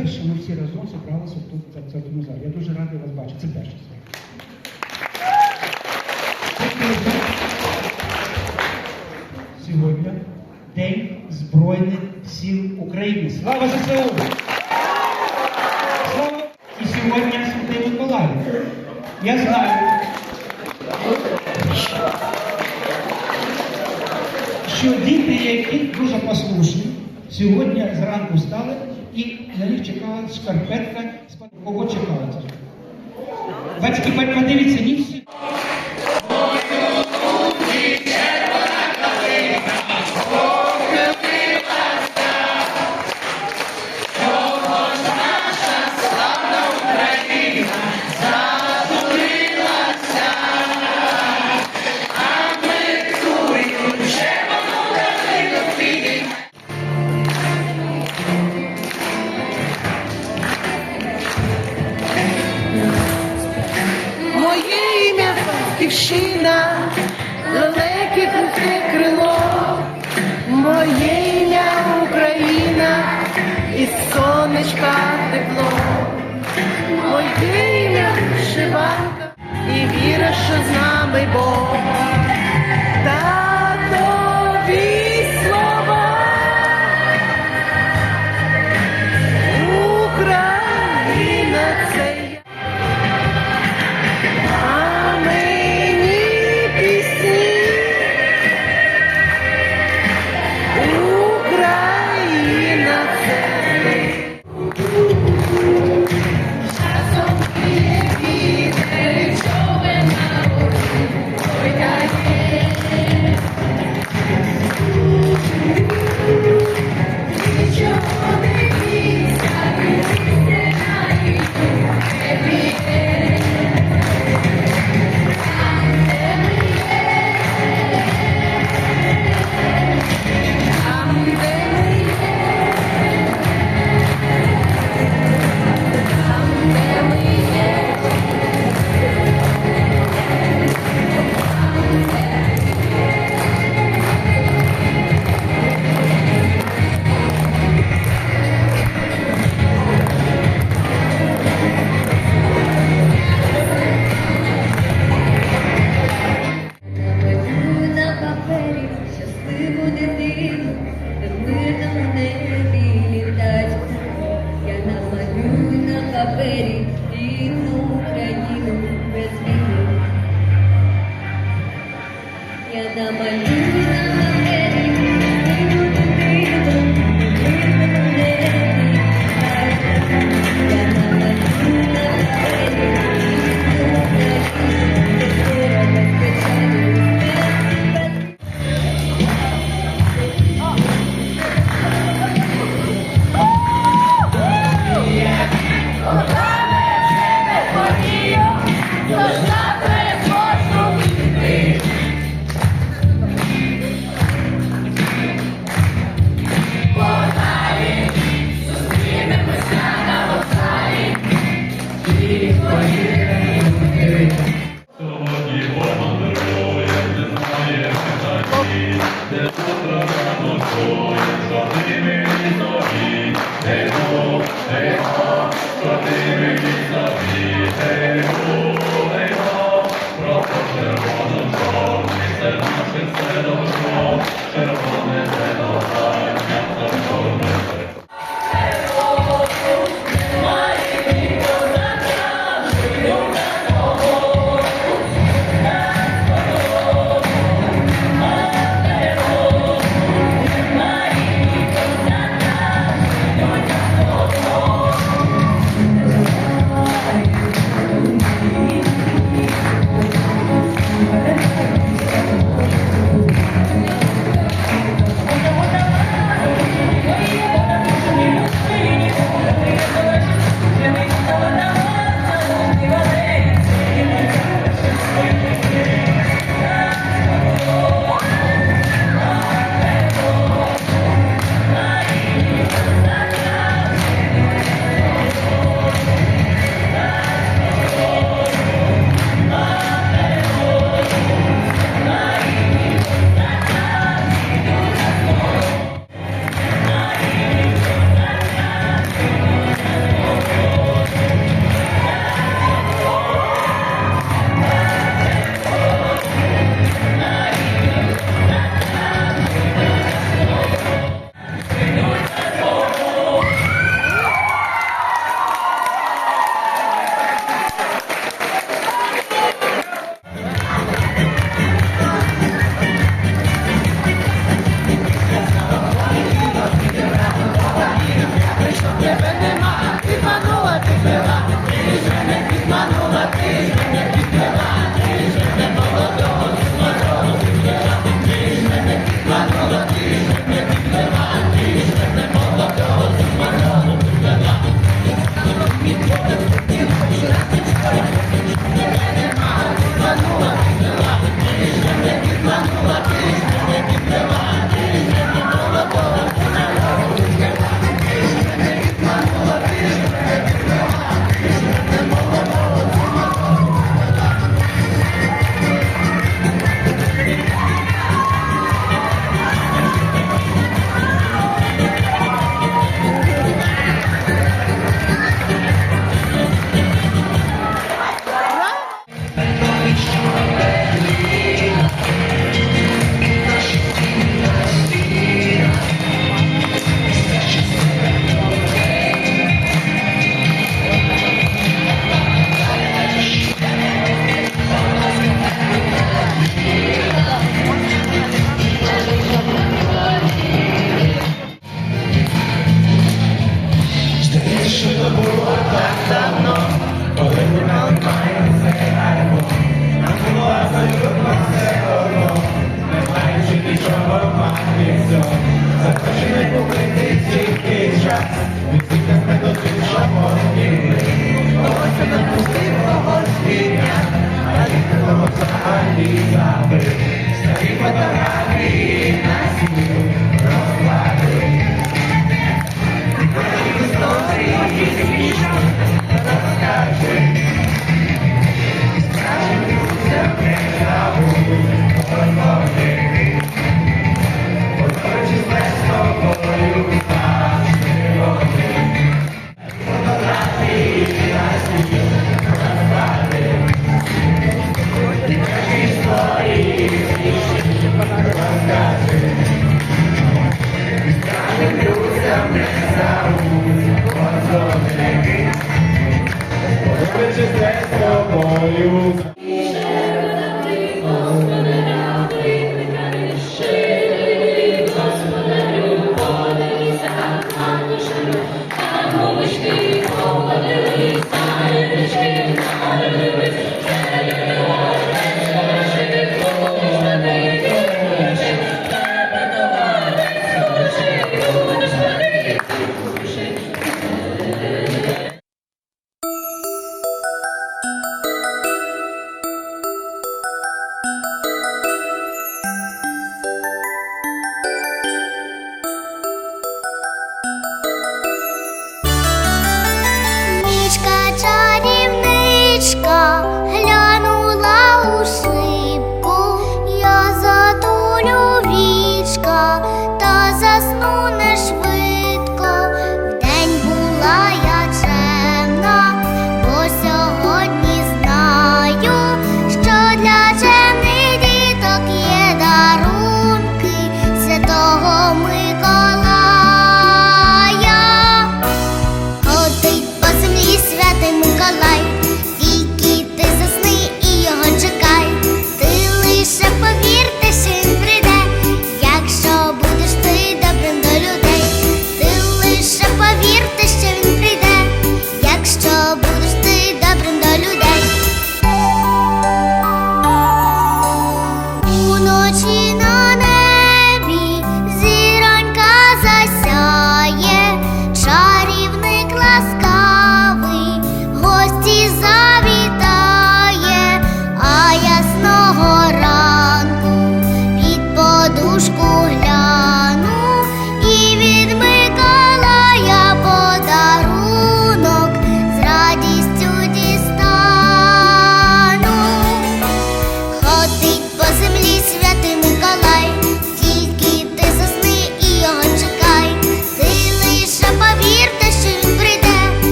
По-перше, ми всі разом зібралися тут в цьому залі. Я дуже радий вас бачити. Це перше. Сьогодні День Збройних сил України. Слава ЗСУ! Слава! І сьогодні Святий Миколай. Я знаю, що діти, які дуже послушні, сьогодні зранку встали і на них чекала шкарпетка. Кого чекала? Батьки, бать- подивіться, ні Батьківщина, далеке пусте крило, моє ім'я Україна, і сонечка тепло, моє ім'я вишиванка, і віра, що з нами Бог. На